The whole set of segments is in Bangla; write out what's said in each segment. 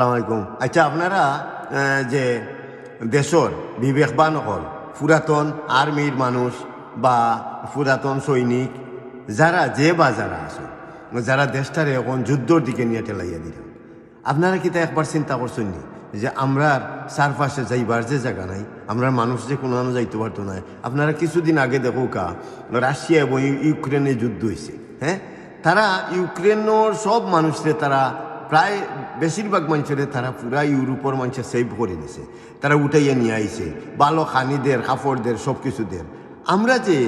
আসসালামাইকুম আচ্ছা আপনারা যে দেশর বিবেকবান হল পুরাতন আর্মির মানুষ বা পুরাতন সৈনিক যারা যে বা যারা আছে যারা দেশটারে এখন যুদ্ধর দিকে নিয়ে ঠেলাইয়া দিল আপনারা কি তা একবার চিন্তা করছেন নি? যে আমরার চারপাশে যাইবার যে জায়গা নাই আমরা মানুষ যে কোনো যাইতে পারতো না। আপনারা কিছুদিন আগে দেখো কা, রাশিয়া এবং ইউক্রেনে যুদ্ধ হয়েছে হ্যাঁ? তারা ইউক্রেনের সব মানুষরে তারা প্রায় বেশিরভাগ মানুষের তারা পুরা ইউরোপের মানুষের সেভ করে দিছে। তারা উঠাইয়া নিয়ে আইছে। ভালো খানিদের কাপড়দের সব কিছুদের আমরা যে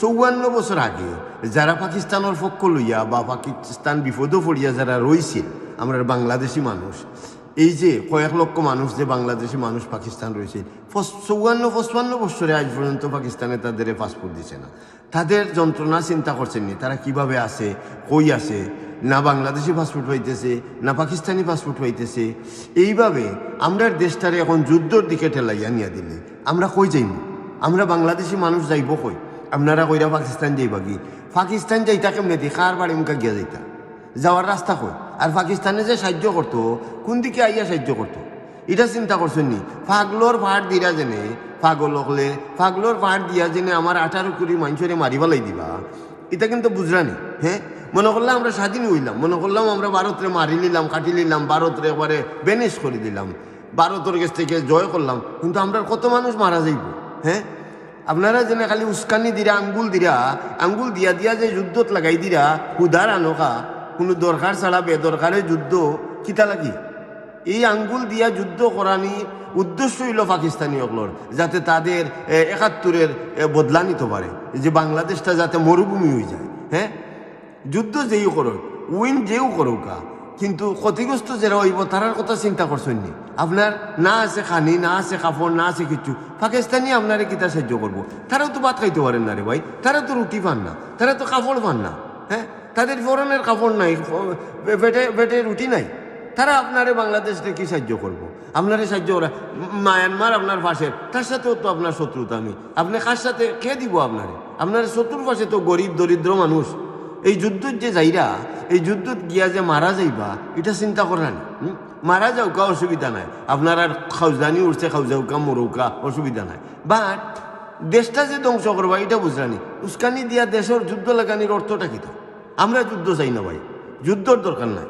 চৌয়ান্ন বছর আগে যারা পাকিস্তানের পক্ষ লইয়া বা পাকিস্তান বিপদও পড়িয়া যারা রইছিল আমরা বাংলাদেশি মানুষ, এই যে কয়েক লক্ষ মানুষ যে বাংলাদেশি মানুষ পাকিস্তান রয়েছে চৌয়ান্ন, পঁচপান্ন বছরে আজ পর্যন্ত পাকিস্তানে তাদের পাসপোর্ট দিছে না। তাদের যন্ত্রণা চিন্তা করছেন নি, তারা কীভাবে আছে, কই আছে? না বাংলাদেশি পাসপোর্ট হইতেছে, না পাকিস্তানি পাসপোর্ট হইতেছে। এইভাবে আমরা দেশটারে এখন যুদ্ধর দিকে ঠেলাইয়া নিয়ে দিলে, আমরা কই যাইব আমরা বাংলাদেশি মানুষ যাইব কই? আপনারা কইরা পাকিস্তান যাইবা কি? পাকিস্তান যাইতা কেমনে দি? কার বাড়ি মুখা গিয়া যাইতা? যাওয়ার রাস্তা কই? আর পাকিস্তানে যে সাহায্য করতো, কোন দিকে আইয়া সাহায্য করতো? এটা চিন্তা করছেন নি? পাগলোর পাহাড় দিরা জেনে পাগল হলে পাগলোর পাহাড় দিয়া জেনে আমার আঠারো কুড়ি মানুষরে মারি পেলাই দিবা। এটা কিন্তু বুঝরানি হ্যাঁ? মনে করলাম আমরা স্বাধীন হইলাম। মনে করলাম আমরা ভারতরে মারি নিলাম, কাটি নিলাম, ভারতরে একবারে বেনিশ করে দিলাম। ভারতের কাছ থেকে জয় করলাম। কিন্তু আমরা কত মানুষ মারা যাইব হ্যাঁ? আপনারা যেন খালি উস্কানি দিরা, আঙ্গুল দিরা, আঙ্গুল দিয়া দিয়া যে যুদ্ধত লাগাই দিরা হুদার আনকা, কোনো দরকার ছাড়া বেদরকারে যুদ্ধ, কিতা লাগি? এই আঙ্গুল দিয়া যুদ্ধ করানি উদ্দেশ্য হইল পাকিস্তানি অকলর, যাতে তাদের একাত্তরের বদলা নিতে পারে। যে বাংলাদেশটা যাতে মরুভূমি হয়ে যায় হ্যাঁ? যুদ্ধ যেই করুক, উইন যেও করুকা কিন্তু ক্ষতিগ্রস্ত যারা হইব তারার কথা চিন্তা করছেন নি। আপনার না আছে খানি, না আছে কাপড় না আছে কিছু পাকিস্তানি আপনারে কিতা সাহায্য করব তারাও তো ভাত খাইতে পারেন না রে ভাই। তারা তো রুটি পান না। তারা তো কাপড় পান না। হ্যাঁ তাদের ফোরনের কাপড় নাই পেটে পেটে রুটি নাই। তারা আপনারে বাংলাদেশকে কি সাহায্য করব। আপনারে সাহায্য করা মায়ানমার আপনার পাশে। তার সাথেও তো আপনার শত্রুতা আমি। আপনি কার সাথে, কে দিব আপনারে আপনার শত্রুর পাশে তো গরিব, দরিদ্র মানুষ। এই যুদ্ধত যে যাইরা, এই যুদ্ধত গিয়া যে মারা যাইবা, এটা চিন্তা করা করেন মারা যাওকা অসুবিধা নাই। আপনার আর খাউজানি উঠছে খাউজাউকা মরৌকা অসুবিধা নাই। বাট দেশটা যে ধ্বংস করবা, এটা বুঝলানি। উস্কানি দিয়া দেশের যুদ্ধ লাগানির অর্থটা কি আমরা যুদ্ধ চাই না ভাই। যুদ্ধর দরকার নাই।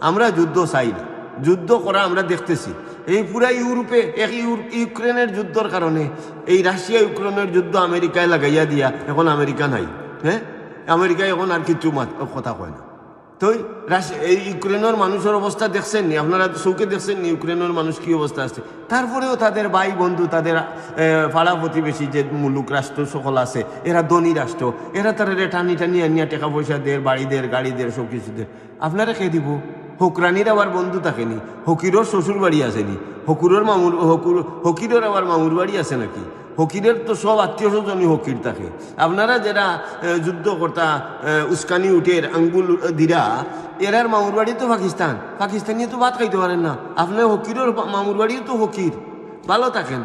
আমরা যুদ্ধ চাই না। যুদ্ধ করা আমরা দেখতেছি। এই পুরা ইউরোপে, এক ইউক্রেনের যুদ্ধর কারণে এই রাশিয়া ইউক্রেনের যুদ্ধ আমেরিকায় লাগাইয়া দিয়া এখন আমেরিকা নাই হ্যাঁ? আমেরিকায় এখন আর কিছু কথা কয় না। তো এই ইউক্রেনের মানুষের অবস্থা দেখছেন নি? আপনারা চৌকে দেখছেন নি ইউক্রেনের মানুষ কি অবস্থা আছে? তারপরেও তাদের ভাই বন্ধু তাদের পাড়া প্রতিবেশী যে মুলুক রাষ্ট্র সকল আছে, এরা ধনী রাষ্ট্র এরা তারা টানি টানি আনিয়া টাকা পয়সা দের বাড়ি দের গাড়ি দের সব কিছু দের আপনারা খেয়ে দিব? হকরানির আবার বন্ধু থাকেনি হকিরর শ্বশুর বাড়ি আসেনি হকুরের মামুর হকুর হকিরের আবার মামুর বাড়ি আছে নাকি? হকিরের তো সব আত্মীয় স্বজনই হকির থাকে। আপনারা যারা এ, যুদ্ধ কর্তা উস্কানি উঠের আঙ্গুল দিরা এরার মামুর বাড়ি তো পাকিস্তান। পাকিস্তানি তো ভাত খাইতে পারেন না। আপনার হকিরের মামুর বাড়িও তো হকির। ভালো থাকেন।